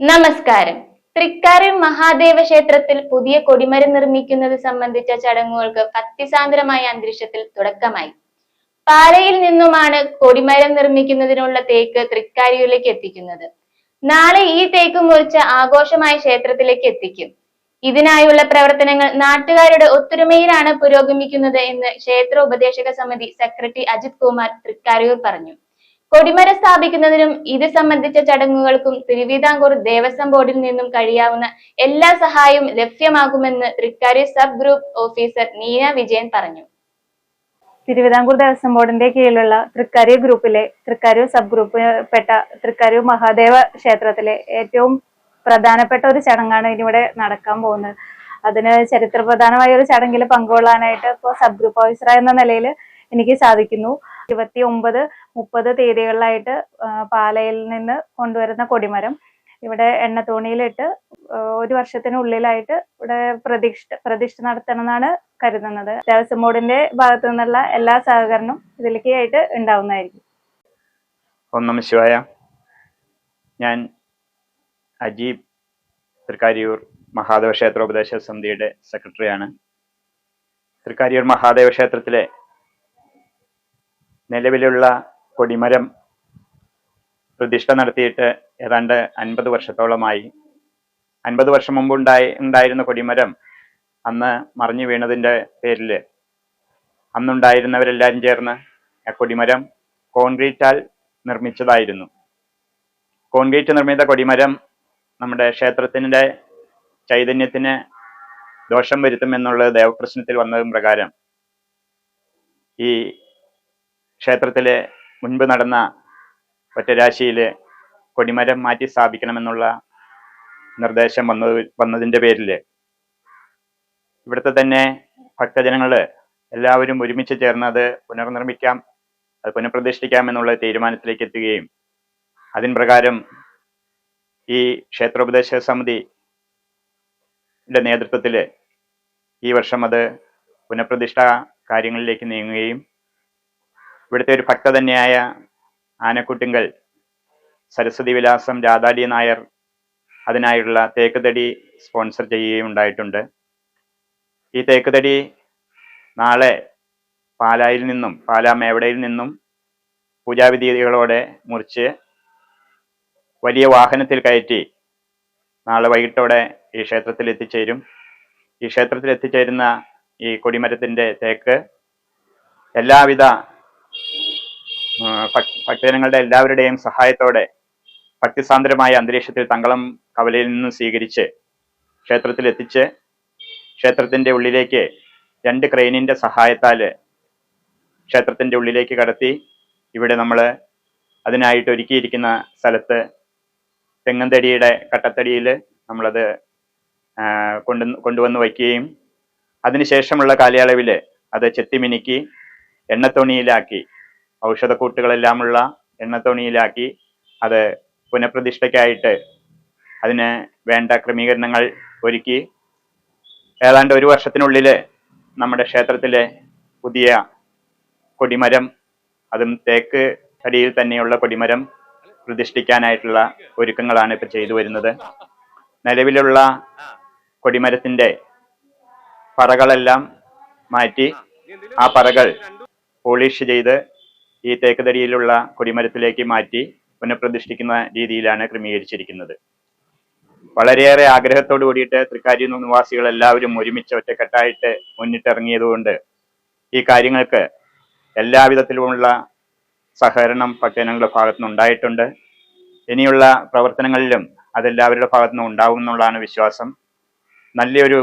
നമസ്കാരം. തൃക്കാരൻ മഹാദേവ ക്ഷേത്രത്തിൽ പുതിയ കൊടിമരം നിർമ്മിക്കുന്നത് സംബന്ധിച്ച ചടങ്ങുകൾക്ക് ഭക്തിസാന്ദ്രമായ അന്തരീക്ഷത്തിൽ തുടക്കമായി. പാലയിൽ നിന്നുമാണ് കൊടിമരം നിർമ്മിക്കുന്നതിനുള്ള തേക്ക് തൃക്കാരിയിലേക്ക് എത്തിക്കുന്നത്. നാളെ ഈ തേക്ക് മുറിച്ച് ആഘോഷമായ ക്ഷേത്രത്തിലേക്ക് എത്തിക്കും. ഇതിനായുള്ള പ്രവർത്തനങ്ങൾ നാട്ടുകാരുടെ ഒത്തൊരുമയിലാണ് പുരോഗമിക്കുന്നത് എന്ന് ക്ഷേത്ര ഉപദേശക സമിതി സെക്രട്ടറി അജിത് കുമാർ തൃക്കാരൂർ പറഞ്ഞു. കൊടിമരം സ്ഥാപിക്കുന്നതിനും ഇത് സംബന്ധിച്ച ചടങ്ങുകൾക്കും തിരുവിതാംകൂർ ദേവസ്വം ബോർഡിൽ നിന്നും കഴിയാവുന്ന എല്ലാ സഹായവും ലഭ്യമാകുമെന്ന് Thrikkari sub group officer Neena Vijayan പറഞ്ഞു. തിരുവിതാംകൂർ ദേവസ്വം ബോർഡിന്റെ കീഴിലുള്ള തൃക്കാരൂർ ഗ്രൂപ്പിലെ തൃക്കാരൂർ സബ് ഗ്രൂപ്പ് പെട്ട തൃക്കാരൂർ മഹാദേവ ക്ഷേത്രത്തിലെ ഏറ്റവും പ്രധാനപ്പെട്ട ഒരു ചടങ്ങാണ് ഇനിവിടെ നടക്കാൻ പോകുന്നത്. അതിന് ചരിത്രപ്രധാനമായ ഒരു ചടങ്ങിൽ പങ്കുകൊള്ളാനായിട്ട് ഇപ്പോൾ സബ് ഗ്രൂപ്പ് ഓഫീസർ എന്ന നിലയിൽ എനിക്ക് സാധിക്കുന്നു. ഇരുപത്തി ഒമ്പത് മുപ്പത് തീയതികളിലായിട്ട് പാലയിൽ നിന്ന് കൊണ്ടുവരുന്ന കൊടിമരം ഇവിടെ എണ്ണത്തോണിയിലിട്ട് ഒരു വർഷത്തിനുള്ളിലായിട്ട് ഇവിടെ പ്രതിഷ്ഠ പ്രതിഷ്ഠ നടത്തണമെന്നാണ് കരുതുന്നത്. ദേവസ്വം ബോർഡിന്റെ ഭാഗത്തു നിന്നുള്ള എല്ലാ സഹകരണവും ഇതിലേക്ക് ആയിട്ട് ഉണ്ടാവുന്നതായിരിക്കും. ഓം ശിവായ. ഞാൻ അജീബ് തൃക്കാരിയൂർ മഹാദേവ ക്ഷേത്രോപദേശ സമിതിയുടെ സെക്രട്ടറിയാണ്. തൃക്കാരിയൂർ മഹാദേവ ക്ഷേത്രത്തിലെ നിലവിലുള്ള കൊടിമരം പ്രതിഷ്ഠ നടത്തിയിട്ട് ഏതാണ്ട് അൻപത് വർഷത്തോളമായി. അൻപത് വർഷം മുമ്പ് ഉണ്ടായി ഉണ്ടായിരുന്ന കൊടിമരം അന്ന് മറിഞ്ഞു വീണതിന്റെ പേരിൽ അന്നുണ്ടായിരുന്നവരെല്ലാവരും ചേർന്ന് ആ കൊടിമരം കോൺക്രീറ്റാൽ നിർമ്മിച്ചതായിരുന്നു. കോൺക്രീറ്റ് നിർമ്മിത കൊടിമരം നമ്മുടെ ക്ഷേത്രത്തിന്റെ ചൈതന്യത്തിന് ദോഷം വരുത്തുമെന്നുള്ളത് ദേവപ്രശ്നത്തിൽ വന്നതും പ്രകാരം ഈ ക്ഷേത്രത്തിലെ മുൻപ് നടന്ന ഒറ്റരാശിയിൽ കൊടിമരം മാറ്റി സ്ഥാപിക്കണമെന്നുള്ള നിർദ്ദേശം വന്നത് വന്നതിന്റെ പേരിൽ ഇവിടുത്തെ തന്നെ ഭക്തജനങ്ങൾ എല്ലാവരും ഒരുമിച്ച് ചേർന്ന് അത് പുനർനിർമ്മിക്കാം അത് പുനഃപ്രതിഷ്ഠിക്കാം എന്നുള്ള തീരുമാനത്തിലേക്ക് എത്തുകയും അതിൻ പ്രകാരം ഈ ക്ഷേത്രോപദേശ സമിതിയുടെ നേതൃത്വത്തിൽ ഈ വർഷം അത് പുനഃപ്രതിഷ്ഠ കാര്യങ്ങളിലേക്ക് നീങ്ങുകയും ഇവിടുത്തെ ഒരു ഭക്ത തന്നെയായ ആനക്കുട്ടിങ്കൽ സരസ്വതി വിലാസം രാധാടി നായർ അതിനായുള്ള തേക്കുതടി സ്പോൺസർ ചെയ്യുകയും ഉണ്ടായിട്ടുണ്ട് ഈ തേക്കുതടി നാളെ പാലായിൽ നിന്നും പാലാ മേവടയിൽ നിന്നും പൂജാവിധികളോടെ മുറിച്ച് വലിയ വാഹനത്തിൽ കയറ്റി നാളെ വൈകിട്ടോടെ ഈ ക്ഷേത്രത്തിൽ എത്തിച്ചേരും ഈ ക്ഷേത്രത്തിൽ എത്തിച്ചേരുന്ന ഈ കൊടിമരത്തിന്റെ തേക്ക് എല്ലാവിധ ഭക്തജനങ്ങളുടെ എല്ലാവരുടെയും സഹായത്തോടെ ഭക്തിസാന്ദ്രമായ അന്തരീക്ഷത്തിൽ തങ്കളം കവലയിൽ നിന്ന് സ്വീകരിച്ച് ക്ഷേത്രത്തിൽ എത്തിച്ച് ക്ഷേത്രത്തിന്റെ ഉള്ളിലേക്ക് രണ്ട് ക്രെയിനിന്റെ സഹായത്താൽ ക്ഷേത്രത്തിന്റെ ഉള്ളിലേക്ക് കടത്തി ഇവിടെ നമ്മൾ അതിനായിട്ട് ഒരുക്കിയിരിക്കുന്ന സ്ഥലത്ത് തെങ്ങന്തടിയുടെ കട്ടത്തടിയിൽ നമ്മളത് കൊണ്ടു കൊണ്ടുവന്ന് വയ്ക്കുകയും അതിനുശേഷമുള്ള കാലയളവിൽ അത് ചെത്തിമിനുക്കി എണ്ണത്തോണിയിലാക്കി ഔഷധക്കൂട്ടുകളെല്ലാമുള്ള എണ്ണത്തോണിയിലാക്കി അത് പുനഃപ്രതിഷ്ഠയ്ക്കായിട്ട് അതിന് വേണ്ട ക്രമീകരണങ്ങൾ ഒരുക്കി. ഏതാണ്ട് ഒരു വർഷത്തിനുള്ളിൽ നമ്മുടെ ക്ഷേത്രത്തിലെ പുതിയ കൊടിമരം അതും തേക്ക് തടിയിൽ തന്നെയുള്ള കൊടിമരം പ്രതിഷ്ഠിക്കാനായിട്ടുള്ള ഒരുക്കങ്ങളാണ് ഇപ്പോൾ ചെയ്തു വരുന്നത്. നിലവിലുള്ള കൊടിമരത്തിന്റെ പറകളെല്ലാം മാറ്റി ആ പറകൾ പോളിഷ് ചെയ്ത് ഈ തേക്കുതടിയിലുള്ള കൊടിമരത്തിലേക്ക് മാറ്റി പുനഃപ്രതിഷ്ഠിക്കുന്ന രീതിയിലാണ് ക്രമീകരിച്ചിരിക്കുന്നത്. വളരെയേറെ ആഗ്രഹത്തോടു കൂടിയിട്ട് തൃക്കാരി നിവാസികൾ എല്ലാവരും ഒരുമിച്ച് ഒറ്റക്കെട്ടായിട്ട് മുന്നിട്ടിറങ്ങിയതുകൊണ്ട് ഈ കാര്യങ്ങൾക്ക് എല്ലാവിധത്തിലുമുള്ള സഹകരണം ഭക്തജനങ്ങളുടെ ഭാഗത്തുനിന്ന് ഉണ്ടായിട്ടുണ്ട്. ഇനിയുള്ള പ്രവർത്തനങ്ങളിലും അതെല്ലാവരുടെ ഭാഗത്തുനിന്നും ഉണ്ടാവും എന്നുള്ളതാണ് വിശ്വാസം. നല്ലൊരു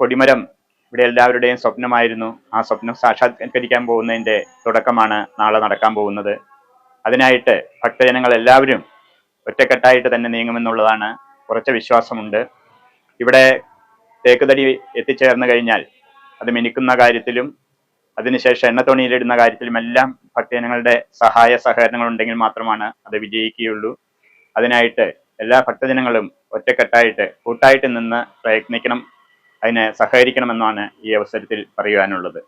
കൊടിമരം ഇവിടെ എല്ലാവരുടെയും സ്വപ്നമായിരുന്നു. ആ സ്വപ്നം സാക്ഷാത്കരിക്കാൻ പോകുന്നതിന്റെ തുടക്കമാണ് നാളെ നടക്കാൻ പോകുന്നത്. അതിനായിട്ട് ഭക്തജനങ്ങൾ എല്ലാവരും ഒറ്റക്കെട്ടായിട്ട് തന്നെ നീങ്ങുമെന്നുള്ളതാണ് കുറച്ച് വിശ്വാസമുണ്ട്. ഇവിടെ തേക്കുതടി എത്തിച്ചേർന്ന് കഴിഞ്ഞാൽ അത് മിനുക്കുന്ന കാര്യത്തിലും അതിനുശേഷം എണ്ണത്തോണിയിലിടുന്ന കാര്യത്തിലും എല്ലാം ഭക്തജനങ്ങളുടെ സഹായ സഹകരണങ്ങൾ ഉണ്ടെങ്കിൽ മാത്രമാണ് അത് വിജയിക്കുകയുള്ളൂ. അതിനായിട്ട് എല്ലാ ഭക്തജനങ്ങളും ഒറ്റക്കെട്ടായിട്ട് കൂട്ടായിട്ട് നിന്ന് പ്രയത്നിക്കണം അതിന് സഹകരിക്കണമെന്നാണ് ഈ അവസരത്തിൽ പറയുവാനുള്ളത്.